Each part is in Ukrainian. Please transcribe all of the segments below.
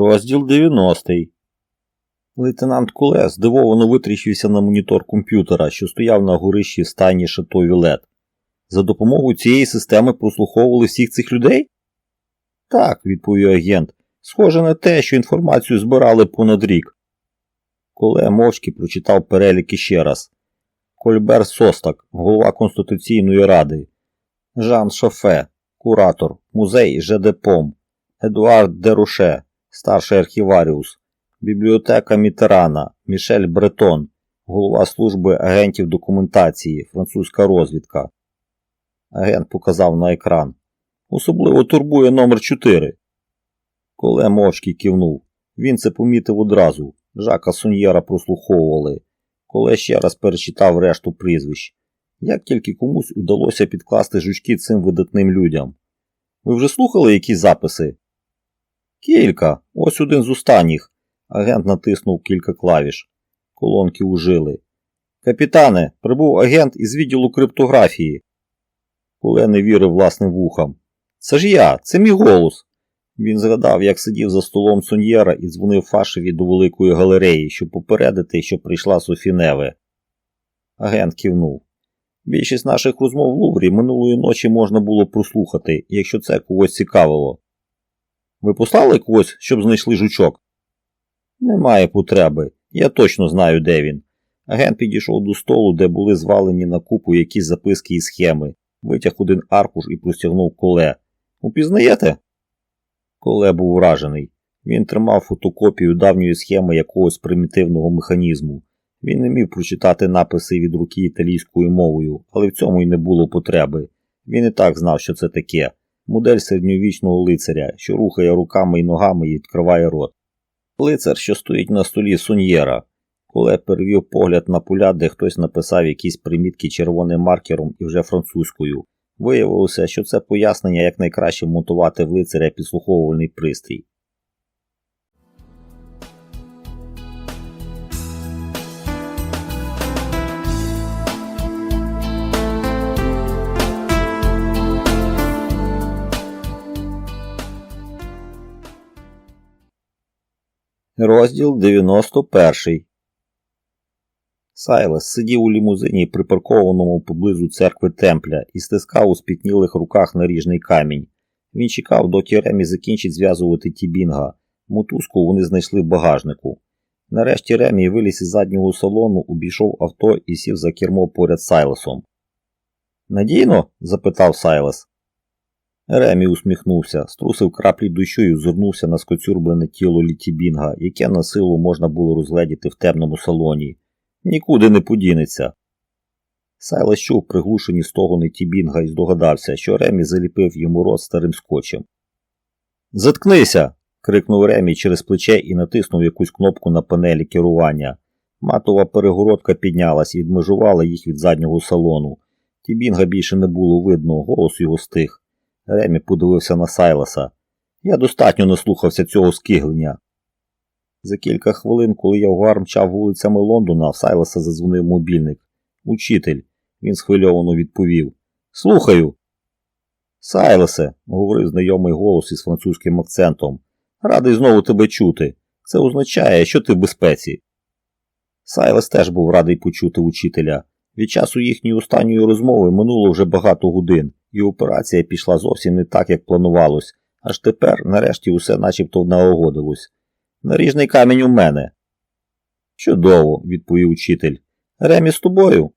Розділ 90. Лейтенант Куле здивовано витріщився на монітор комп'ютера, що стояв на горищі в стайні Шато Вілет. За допомогою цієї системи прослуховували всіх цих людей? Так, відповів агент. Схоже на те, що інформацію збирали понад рік. Коле мовчки прочитав перелік іще раз. Кольбер Состак, голова Конституційної ради. Жан Шофе, куратор, музей ЖДПОМ. Едуард Деруше, старший архіваріус. Бібліотека Мітерана, Мішель Бретон, голова служби агентів документації, французька розвідка. Агент показав на екран. Особливо турбує номер 4. Коле мовчки кивнув. Він це помітив одразу. Жака Суньєра прослуховували. Коле ще раз перечитав решту прізвищ. Як тільки комусь удалося підкласти жучки цим видатним людям. Ви вже слухали якісь записи? Кілька. Ось один з останніх. Агент натиснув кілька клавіш. Колонки ужили. Капітане, прибув агент із відділу криптографії. Коле не вірив власним вухам. Це ж я, це мій голос. Він згадав, як сидів за столом Соньєра і дзвонив Фашеві до великої галереї, щоб попередити, що прийшла Софіневе. Агент кивнув. Більшість наших розмов в Луврі минулої ночі можна було прослухати, якщо це когось цікавило. Ви послали когось, щоб знайшли жучок? Немає потреби. Я точно знаю, де він. Агент підійшов до столу, де були звалені на купу якісь записки і схеми, витяг один аркуш і простягнув коле. Упізнаєте? Коле був вражений. Він тримав фотокопію давньої схеми якогось примітивного механізму. Він не міг прочитати написи від руки італійською мовою, але в цьому й не було потреби. Він і так знав, що це таке. Модель середньовічного лицаря, що рухає руками і ногами і відкриває рот. Лицар, що стоїть на столі Суньєра. коли перевів погляд на поля, де хтось написав якісь примітки червоним маркером і вже французькою. Виявилося, що це пояснення, як найкраще монтувати в лицаря підслуховувальний пристрій. Розділ 91 Сайлес сидів у лімузині, припаркованому поблизу церкви Темпля, і стискав у спітнілих руках наріжний камінь. Він чекав, доки Ремі закінчить зв'язувати тібінга. Мотузку вони знайшли в багажнику. Нарешті Ремі виліз із заднього салону, обійшов авто і сів за кермо поряд з Сайлесом. Надійно? запитав Сайлес. Ремі усміхнувся, струсив краплі дощу і звернувся на скоцюрблене тіло літібінга, яке на силу можна було розгледіти в темному салоні. Нікуди не подінеться. Сайлес чув приглушені стогони Тібінга і здогадався, що Ремі заліпив йому рот старим скотчем. Заткнися. крикнув Ремі через плече і натиснув якусь кнопку на панелі керування. Матова перегородка піднялась і відмежувала їх від заднього салону. Тібінга більше не було видно, голос його стих. Ремі подивився на Сайласа. Я достатньо наслухався цього скиглення. За кілька хвилин, коли Явгар мчав вулицями Лондона, в Сайласа задзвонив мобільник. Учитель, він схвильовано відповів. Слухаю. Сайласе, говорив знайомий голос із французьким акцентом. Радий знову тебе чути. Це означає, що ти в безпеці. Сайлас теж був радий почути учителя. Від часу їхньої останньої розмови минуло вже багато годин, і операція пішла зовсім не так, як планувалось, аж тепер, нарешті, усе начебто наогодилось. Наріжний камінь у мене. Чудово, відповів учитель. Ремі з тобою.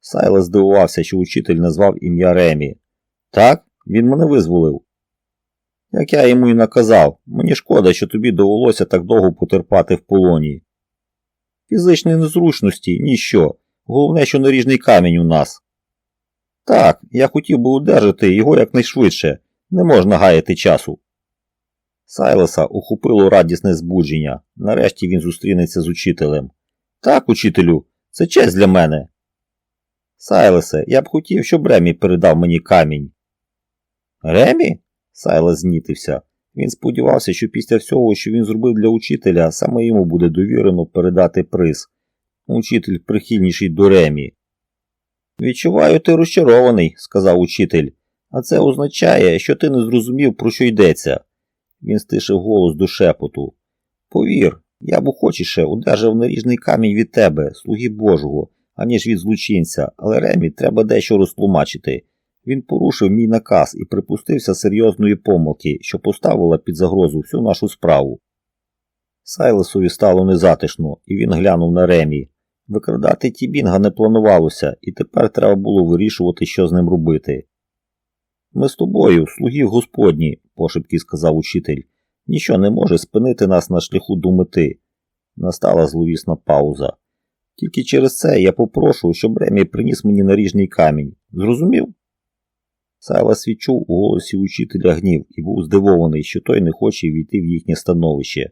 Сайлас здивувався, що учитель назвав ім'я Ремі. Так, він мене визволив. Як я йому і наказав, мені шкода, що тобі довелося так довго потерпати в полоні. Фізичної незручності ніщо. Головне, що наріжний камінь у нас. Так, я хотів би удержати його якнайшвидше. Не можна гаяти часу. Сайлоса охопило радісне збудження. Нарешті він зустрінеться з учителем. Так, учителю, це честь для мене. Сайлесе, я б хотів, щоб Ремі передав мені камінь. Ремі? Сайлес знітився. Він сподівався, що після всього, що він зробив для учителя, саме йому буде довірено передати приз. Учитель прихильніший до Ремі. Відчуваю, ти розчарований, сказав учитель, а це означає, що ти не зрозумів, про що йдеться. Він стишив голос до шепоту. Повір, я б охочіше одержав наріжний камінь від тебе, слуги Божого, аніж від злочинця, але Ремі треба дещо розтлумачити. Він порушив мій наказ і припустився серйозної помилки, що поставила під загрозу всю нашу справу. Сайлесові стало незатишно, і він глянув на Ремі. Викрадати Тібінга не планувалося, і тепер треба було вирішувати, що з ним робити. Ми з тобою, слуги Господні, пошепки сказав учитель, ніщо не може спинити нас на шляху до мети. Настала зловісна пауза. Тільки через це я попрошу, щоб Ремі приніс мені наріжний камінь. Зрозумів? Сайлас відчув у голосі учителя гнів і був здивований, що той не хоче війти в їхнє становище.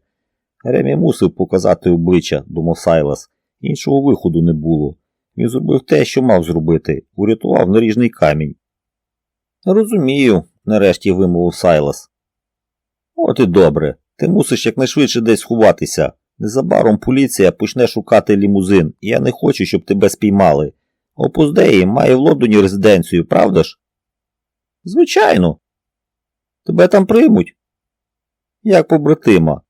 Ремі мусив показати обличчя, думав Сайлас. Іншого виходу не було. Він зробив те, що мав зробити, урятував наріжний камінь. Розумію, нарешті вимовив Сайлас. От і добре. Ти мусиш якнайшвидше десь сховатися. Незабаром поліція почне шукати лімузин, я не хочу, щоб тебе спіймали. Опуздеї має в Лондоні резиденцію, правда ж? Звичайно. Тебе там приймуть? Як побратима.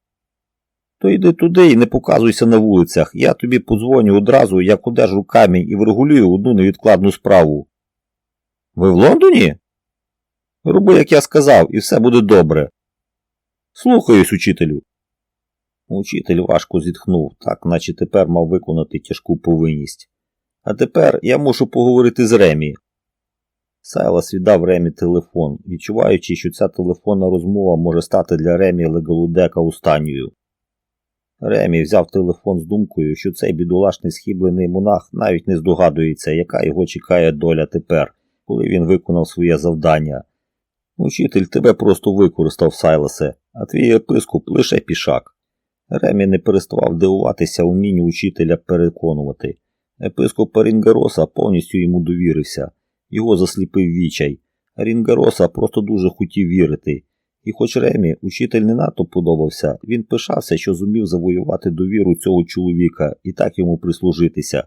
То йди туди і не показуйся на вулицях. Я тобі подзвоню одразу, як одержу камінь і врегулюю одну невідкладну справу. Ви в Лондоні? Роби, як я сказав, і все буде добре. Слухаюсь, учителю. Учитель важко зітхнув, так наче тепер мав виконати тяжку повинність. А тепер я мушу поговорити з Ремі. Сайлас віддав Ремі телефон, відчуваючи, що ця телефонна розмова може стати для Ремі Легалудека останньою. Ремі взяв телефон з думкою, що цей бідолашний схиблений монах навіть не здогадується, яка його чекає доля тепер, коли він виконав своє завдання. Учитель тебе просто використав, Сайласе, а твій єпископ лише пішак. Ремі не переставав дивуватися умінню учителя переконувати. Епископ Рінгароса повністю йому довірився, його засліпив вічай. Рінгароса просто дуже хотів вірити. І хоч Ремі учитель не надто подобався, він пишався, що зумів завоювати довіру цього чоловіка і так йому прислужитися.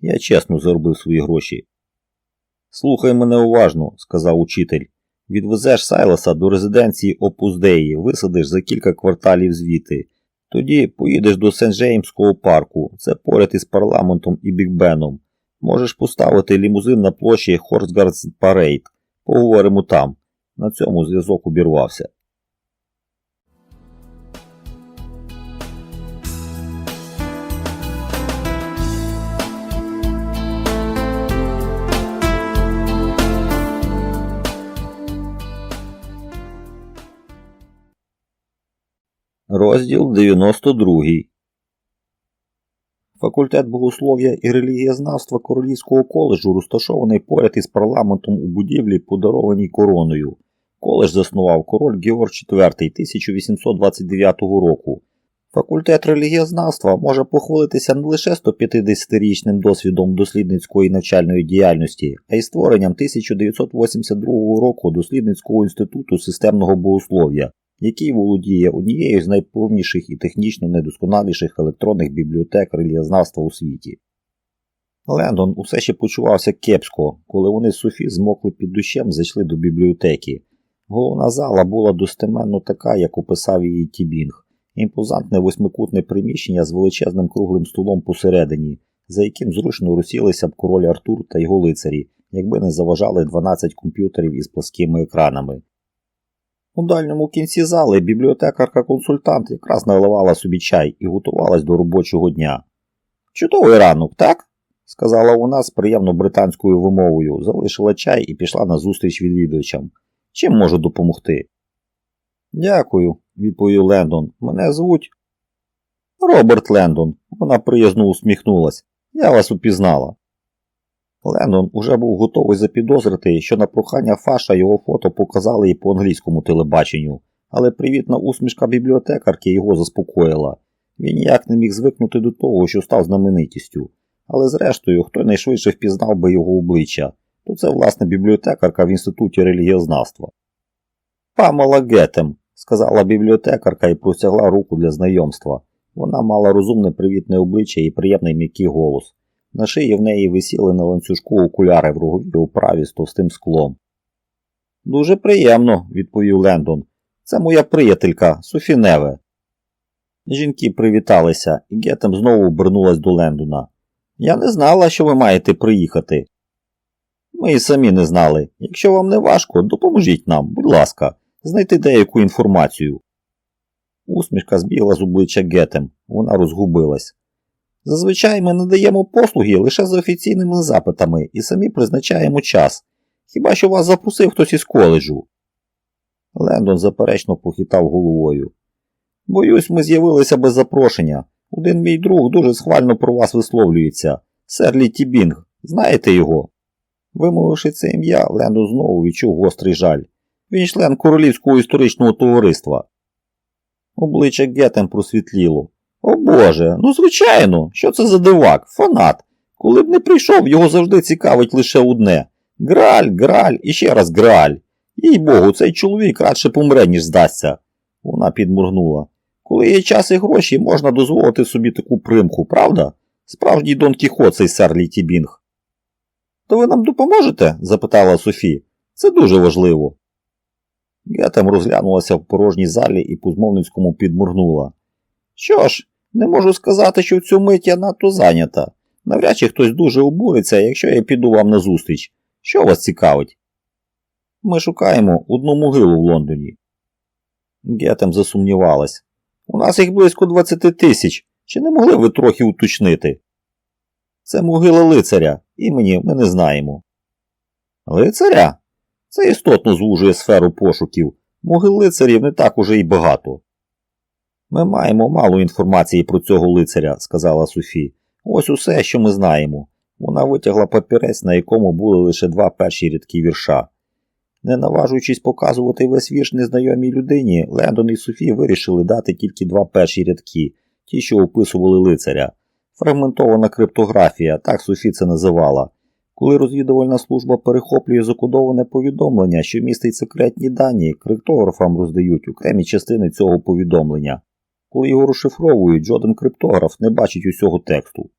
Я чесно заробив свої гроші. Слухай мене уважно, сказав учитель. Відвезеш Сайласа до резиденції Опуздеї, висадиш за кілька кварталів звідти. Тоді поїдеш до Сен-Джеймського парку, це поряд із парламентом і Бікбеном. Можеш поставити лімузин на площі Хорсгардс Парейд. Поговоримо там. На цьому зв'язок обірвався. Розділ 92 Факультет богослов'я і релігієзнавства Королівського коледжу розташований поряд із парламентом у будівлі, подарованій короною. Коледж заснував король Георг IV 1829 року. Факультет релігієзнавства може похвалитися не лише 150-річним досвідом дослідницької навчальної діяльності, а й створенням 1982 року дослідницького інституту системного богослов'я, який володіє однією з найповніших і технічно недосконаліших електронних бібліотек релігієзнавства у світі. Лендон усе ще почувався кепсько, коли вони з Софі змокли під дощем зайшли до бібліотеки. Головна зала була достеменно така, як описав її Тібінг. Імпозантне восьмикутне приміщення з величезним круглим столом посередині, за яким зручно розсілися б король Артур та його лицарі, якби не заважали 12 комп'ютерів із пласкими екранами. У дальньому кінці зали бібліотекарка-консультант якраз наливала собі чай і готувалась до робочого дня. Чудовий ранок, так? сказала вона з приємно британською вимовою, залишила чай і пішла на зустріч відвідувачам. Чим можу допомогти? Дякую, відповів Лендон. Мене звуть Роберт Лендон. Вона приязно усміхнулась. Я вас упізнала. Леннон уже був готовий запідозрити, що на прохання Фаша його фото показали і по англійському телебаченню, але привітна усмішка бібліотекарки його заспокоїла. Він ніяк не міг звикнути до того, що став знаменитістю. Але зрештою, хто найшвидше впізнав би його обличчя, то це власне бібліотекарка в інституті релігієзнавства. Памела Гетем, сказала бібліотекарка і простягла руку для знайомства. Вона мала розумне привітне обличчя і приємний м'який голос. На шиї в неї висіли на ланцюжку окуляри в роговій управі з товстим склом. Дуже приємно, відповів Лендон. Це моя приятелька Софі Неве. Жінки привіталися, і Гетем знову обернулась до Лендона. Я не знала, що ви маєте приїхати. Ми і самі не знали. Якщо вам не важко, допоможіть нам, будь ласка, знайти деяку інформацію. Усмішка збігла з обличчя Гетем, вона розгубилась. Зазвичай ми надаємо послуги лише за офіційними запитами і самі призначаємо час. Хіба що вас запросив хтось із коледжу? Лендон заперечно похитав головою. Боюсь, ми з'явилися без запрошення. Один мій друг дуже схвально про вас висловлюється. Сер Літті Бінг. Знаєте його? Вимовивши це ім'я, Лендон знову відчув гострий жаль. Він член Королівського історичного товариства. Обличчя Гетем просвітліло. О Боже, ну звичайно, що це за дивак, фанат. Коли б не прийшов, його завжди цікавить лише одне. Граль, граль і ще раз граль. Їй богу, цей чоловік радше помре, ніж здасться. Вона підморгнула. Коли є час і гроші, можна дозволити собі таку примху, правда? Справжній Дон Кіхот цей сер Літі Бінг. То ви нам допоможете? запитала Софі. Це дуже важливо. Гетем розглянулася в порожній залі і по змовницькому підморгнула. Що ж, не можу сказати, що в цю мить я надто зайнята. Навряд чи хтось дуже обуриться, якщо я піду вам на зустріч. Що вас цікавить? Ми шукаємо одну могилу в Лондоні. Гетем засумнівалась. У нас їх близько 20 тисяч. Чи не могли ви трохи уточнити? Це могила лицаря, імені ми не знаємо. Лицаря? Це істотно звужує сферу пошуків. Могил лицарів не так уже й багато. Ми маємо мало інформації про цього лицаря, сказала Софі. Ось усе, що ми знаємо. Вона витягла папірець, на якому були лише два перші рядки вірша. Не наважуючись показувати весь вірш незнайомій людині, Лендон і Софі вирішили дати тільки два перші рядки, ті, що описували лицаря. Фрагментована криптографія, так Софі це називала. Коли розвідувальна служба перехоплює закодоване повідомлення, що містить секретні дані, криптографам роздають окремі частини цього повідомлення. Коли його розшифровують, жоден криптограф не бачить усього тексту.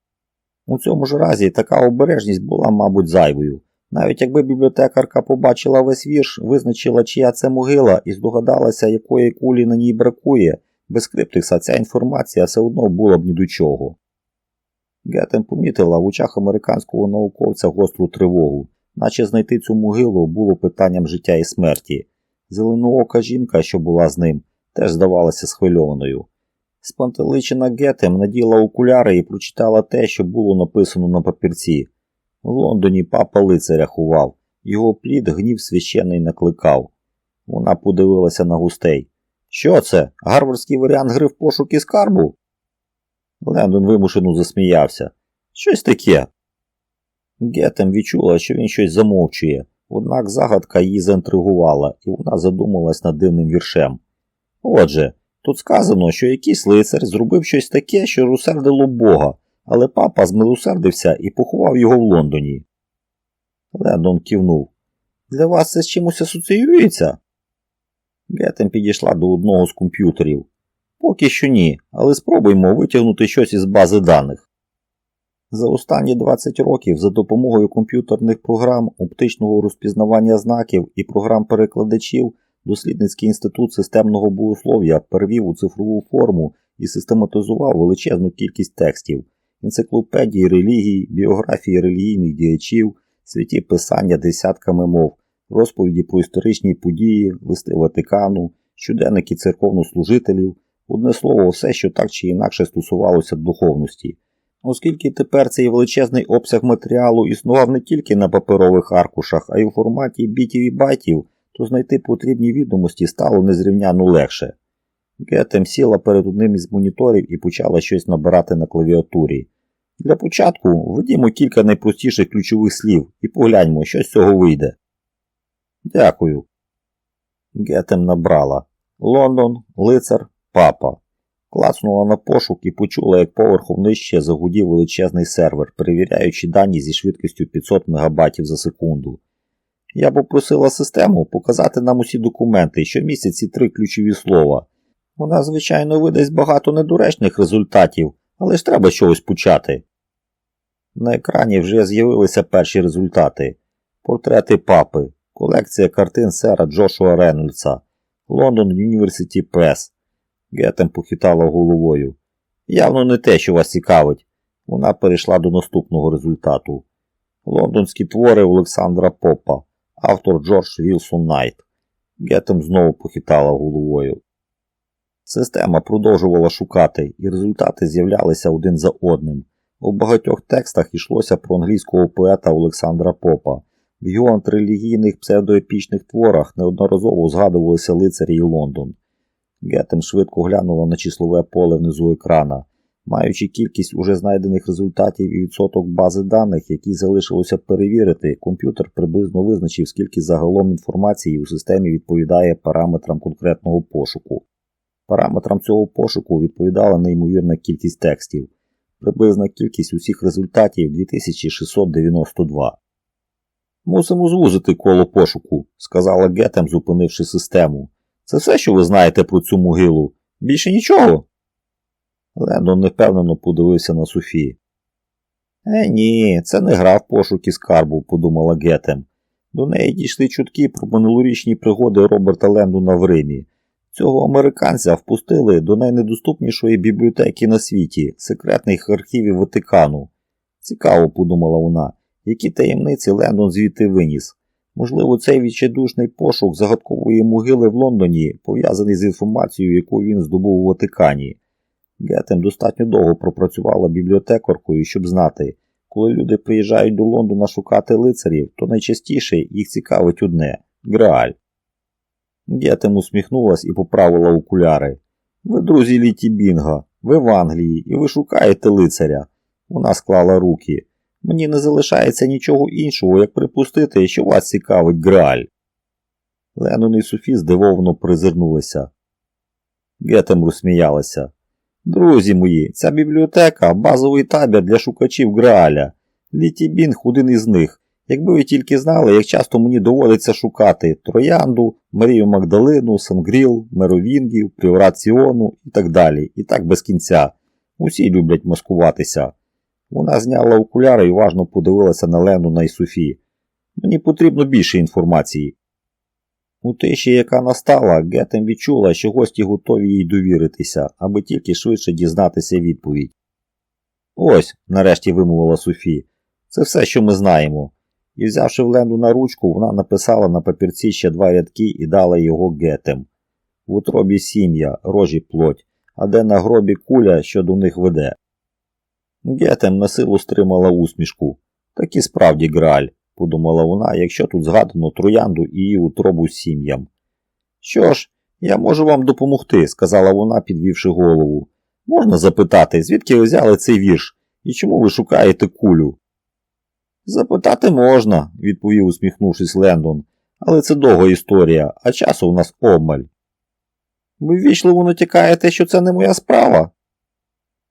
У цьому ж разі така обережність була, мабуть, зайвою. Навіть якби бібліотекарка побачила весь вірш, визначила, чия це могила, і здогадалася, якої кулі на ній бракує, без криптикса ця інформація все одно була б ні до чого. Гетем помітила в очах американського науковця гостру тривогу, наче знайти цю могилу було питанням життя і смерті. Зеленоока жінка, що була з ним, теж здавалася схвильованою. Спантеличена Гетем наділа окуляри і прочитала те, що було написано на папірці. В Лондоні папа лицаря ховав, його плід гнів священний накликав. Вона подивилася на густей. Що це? Гарвардський варіант гри в пошуки скарбу? Лендон вимушено засміявся. Щось таке. Гетем відчула, що він щось замовчує, однак загадка її заінтригувала, і вона задумалась над дивним віршем. Отже, тут сказано, що якийсь лицар зробив щось таке, що розсердило Бога, але папа змилосердився і поховав його в Лондоні. Лендон кивнув. Для вас це з чимось асоціюється? Гетем підійшла до одного з комп'ютерів. Поки що ні, але спробуймо витягнути щось із бази даних. За останні 20 років за допомогою комп'ютерних програм, оптичного розпізнавання знаків і програм перекладачів Дослідницький інститут системного богослов'я перевів у цифрову форму і систематизував величезну кількість текстів, енциклопедії релігій, біографії релігійних діячів, святі писання десятками мов, розповіді про історичні події, листи Ватикану, щоденники церковнослужителів, одне слово, все, що так чи інакше стосувалося духовності. Оскільки тепер цей величезний обсяг матеріалу існував не тільки на паперових аркушах, а й у форматі бітів і байтів, то знайти потрібні відомості стало незрівняно легше. Гетем сіла перед одним із моніторів і почала щось набирати на клавіатурі. Для початку введімо кілька найпростіших ключових слів і погляньмо, що з цього вийде. Дякую. Гетем набрала Лондон, лицар, папа. Клацнула на пошук і почула, як поверхом нижче загудів величезний сервер, перевіряючи дані зі швидкістю 500 МБ за секунду. Я попросила систему показати нам усі документи, що містять ці три ключові слова. Вона, звичайно, видасть багато недоречних результатів, але ж треба чогось почати. На екрані вже з'явилися перші результати: портрети папи, колекція картин сера Джошуа Рейнольдса, Лондон University Press. Гетем похитала головою. Явно не те, що вас цікавить. Вона перейшла до наступного результату. Лондонські твори Олександра Попа, автор Джордж Вілсон Найт. Гетем знову похитала головою. Система продовжувала шукати, і результати з'являлися один за одним. У багатьох текстах йшлося про англійського поета Олександра Попа. В його антирелігійних псевдоепічних творах неодноразово згадувалися лицарі і Лондон. Гетем швидко глянула на числове поле внизу екрана. Маючи кількість уже знайдених результатів і відсоток бази даних, які залишилося перевірити, комп'ютер приблизно визначив, скільки загалом інформації у системі відповідає параметрам конкретного пошуку. Параметрам цього пошуку відповідала неймовірна кількість текстів, приблизна кількість усіх результатів 2692. Мусимо звузити коло пошуку, сказала Гетем, зупинивши систему. Це все, що ви знаєте про цю могилу? Більше нічого? Лендон невпевнено подивився на Софі. Е, ні, це не гра в пошуки скарбу, подумала Гетем. До неї дійшли чутки про минулорічні пригоди Роберта Лендона в Римі. Цього американця впустили до найнедоступнішої бібліотеки на світі, секретних архівів Ватикану. Цікаво, подумала вона, які таємниці Лендон звідти виніс. Можливо, цей відчайдушний пошук загадкової могили в Лондоні пов'язаний з інформацією, яку він здобув у Ватикані. Гетем достатньо довго пропрацювала бібліотекаркою, щоб знати, коли люди приїжджають до Лондона шукати лицарів, то найчастіше їх цікавить одне Грааль. Гетем усміхнулась і поправила окуляри. Ви, друзі Літі Бінга, ви в Англії і ви шукаєте лицаря. Вона склала руки. Мені не залишається нічого іншого, як припустити, що вас цікавить Грааль. Ленон і Софі здивовано призирнулися. Гетем розсміялася. Друзі мої, ця бібліотека базовий табір для шукачів Грааля. Літі Бінг один із них. Якби ви тільки знали, як часто мені доводиться шукати Троянду, Марію Магдалину, Сангріл, Меровінгів, Пріораціону і так далі, і так без кінця. Усі люблять маскуватися. Вона зняла окуляри і уважно подивилася на Лену і Софі. Мені потрібно більше інформації. У тиші, яка настала, Гетем відчула, що гості готові їй довіритися, аби тільки швидше дізнатися відповідь. Ось, нарешті вимовила Софі, це все, що ми знаємо. І, взявши в Ленду на ручку, вона написала на папірці ще два рядки і дала його гетем. В утробі сім'я, рожі плоть, а де на гробі куля, що до них веде. Гетем на силу стримала усмішку. Так і справді граль, подумала вона, якщо тут згадано троянду і її утробу сім'ям. Що ж, я можу вам допомогти, сказала вона, підвівши голову. Можна запитати, звідки ви взяли цей вірш і чому ви шукаєте кулю? Запитати можна, відповів, усміхнувшись Лендон, але це довга історія, а часу у нас обмаль. Ви ввічливо натякаєте, що це не моя справа?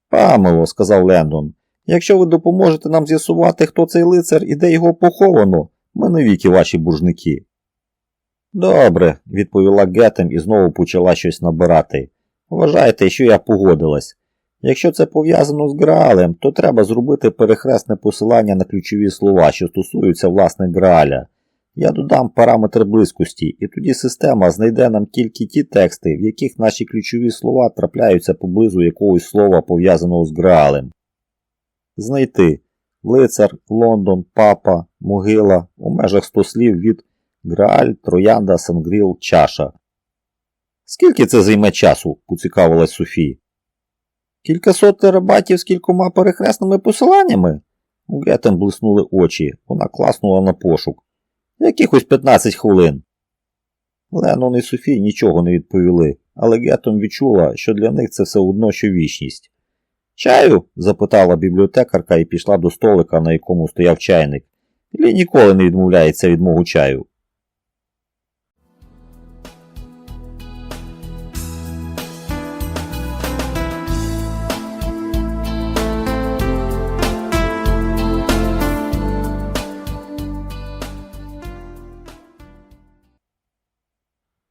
Памело, сказав Лендон, якщо ви допоможете нам з'ясувати, хто цей лицар і де його поховано, ми навіки ваші буржники. Добре, відповіла Гетем і знову почала щось набирати. Вважайте, що я погодилась. Якщо це пов'язано з Граалем, то треба зробити перехресне посилання на ключові слова, що стосуються власне Грааля. Я додам параметр близькості, і тоді система знайде нам тільки ті тексти, в яких наші ключові слова трапляються поблизу якогось слова, пов'язаного з Граалем. Знайти лицар, Лондон, папа, могила у межах 100 слів від Грааль, Троянда, Сангріл, Чаша. Скільки це займе часу? поцікавилась Софія. Кількасот терабайтів з кількома перехресними посиланнями? У Гетем блиснули очі, вона класнула на пошук. Якихось 15 хвилин. Ленон і Софій нічого не відповіли, але Гетом відчула, що для них це все одно що вічність. Чаю? запитала бібліотекарка і пішла до столика, на якому стояв чайник. Лі ніколи не відмовляється від мого чаю.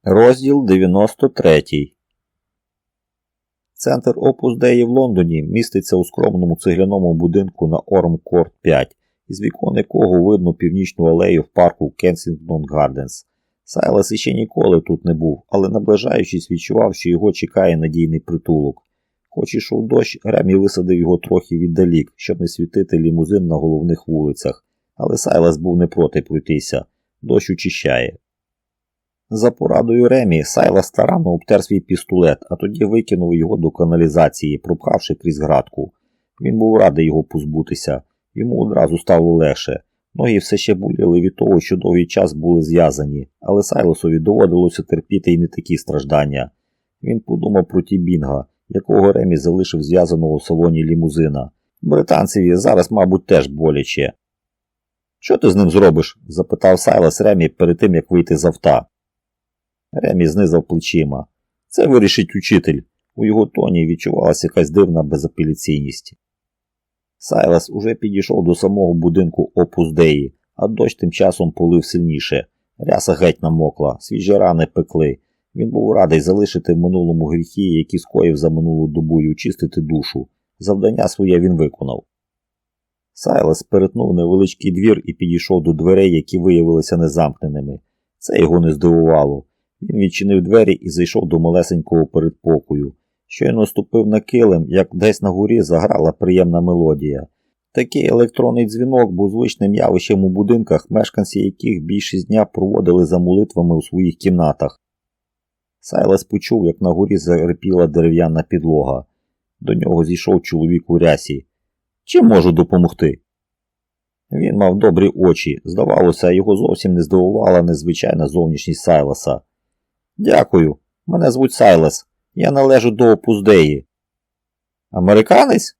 Розділ 93 Центр Опус Деї в Лондоні міститься у скромному цегляному будинку на Орм Корт 5, із вікон якого видно північну алею в парку Кенсінгтон Гарденс. Сайлас іще ніколи тут не був, але наближаючись, відчував, що його чекає надійний притулок. Хоч ішов дощ, Ремі висадив його трохи віддалік, щоб не світити лімузин на головних вулицях, але Сайлас був не проти пройтися, дощ очищає. За порадою Ремі, Сайлас старанно обтер свій пістолет, а тоді викинув його до каналізації, пропхавши крізь градку. Він був радий його позбутися, йому одразу стало легше. Ноги все ще боліли від того, що довгий час були зв'язані, але Сайлосові доводилося терпіти й не такі страждання. Він подумав про Тібінга, якого Ремі залишив зв'язаного в салоні лімузина. Британцеві зараз, мабуть, теж боляче. Що ти з ним зробиш? запитав Сайлас Ремі перед тим, як вийти з авта. Ремі знизав плечима. Це вирішить учитель. У його тоні відчувалася якась дивна безапеляційність. Сайлас уже підійшов до самого будинку Опус Деї, а дощ тим часом полив сильніше. Ряса геть намокла, свіжі рани пекли. Він був радий залишити в минулому гріхи, які скоїв за минулу добу і очистити душу. Завдання своє він виконав. Сайлас перетнув невеличкий двір і підійшов до дверей, які виявилися незамкненими. Це його не здивувало. Він відчинив двері і зайшов до малесенького передпокою. Щойно ступив на килим, як десь на горі заграла приємна мелодія. Такий електронний дзвінок був звичним явищем у будинках, мешканці яких більшість дня проводили за молитвами у своїх кімнатах. Сайлас почув, як на горі зарипіла дерев'яна підлога. До нього зійшов чоловік у рясі. Чим можу допомогти? Він мав добрі очі. Здавалося, його зовсім не здивувала незвичайна зовнішність Сайласа. Дякую, мене звуть Сайлас. Я належу до опуздеї. Американець?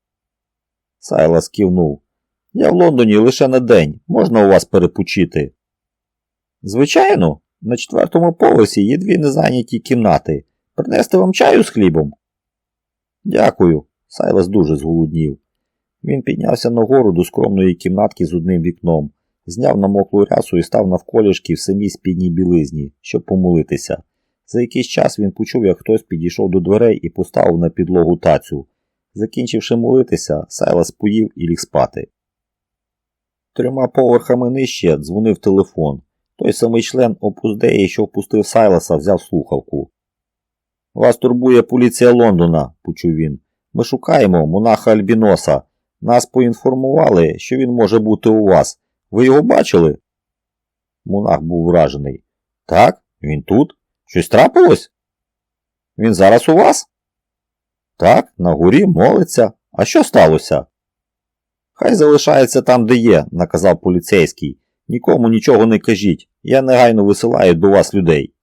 Сайлас кивнув. Я в Лондоні лише на день. Можна у вас перепочити? Звичайно, на четвертому поверсі є дві незайняті кімнати. Принести вам чаю з хлібом? Дякую. Сайлас дуже зголоднів. Він піднявся нагору до скромної кімнатки з одним вікном, зняв намоклу рясу і став навколішки в самій спідній білизні, щоб помолитися. За якийсь час він почув, як хтось підійшов до дверей і поставив на підлогу тацю. Закінчивши молитися, Сайлас поїв і ліг спати. Трьома поверхами нижче дзвонив телефон. Той самий член опуздеї, що впустив Сайласа, взяв слухавку. Вас турбує поліція Лондона, почув він. Ми шукаємо монаха Альбіноса. Нас поінформували, що він може бути у вас. Ви його бачили? Монах був вражений. Так, він тут? Щось трапилось? Він зараз у вас? Так, на горі молиться. А що сталося? Хай залишається там, де є, наказав поліцейський. Нікому нічого не кажіть. Я негайно висилаю до вас людей.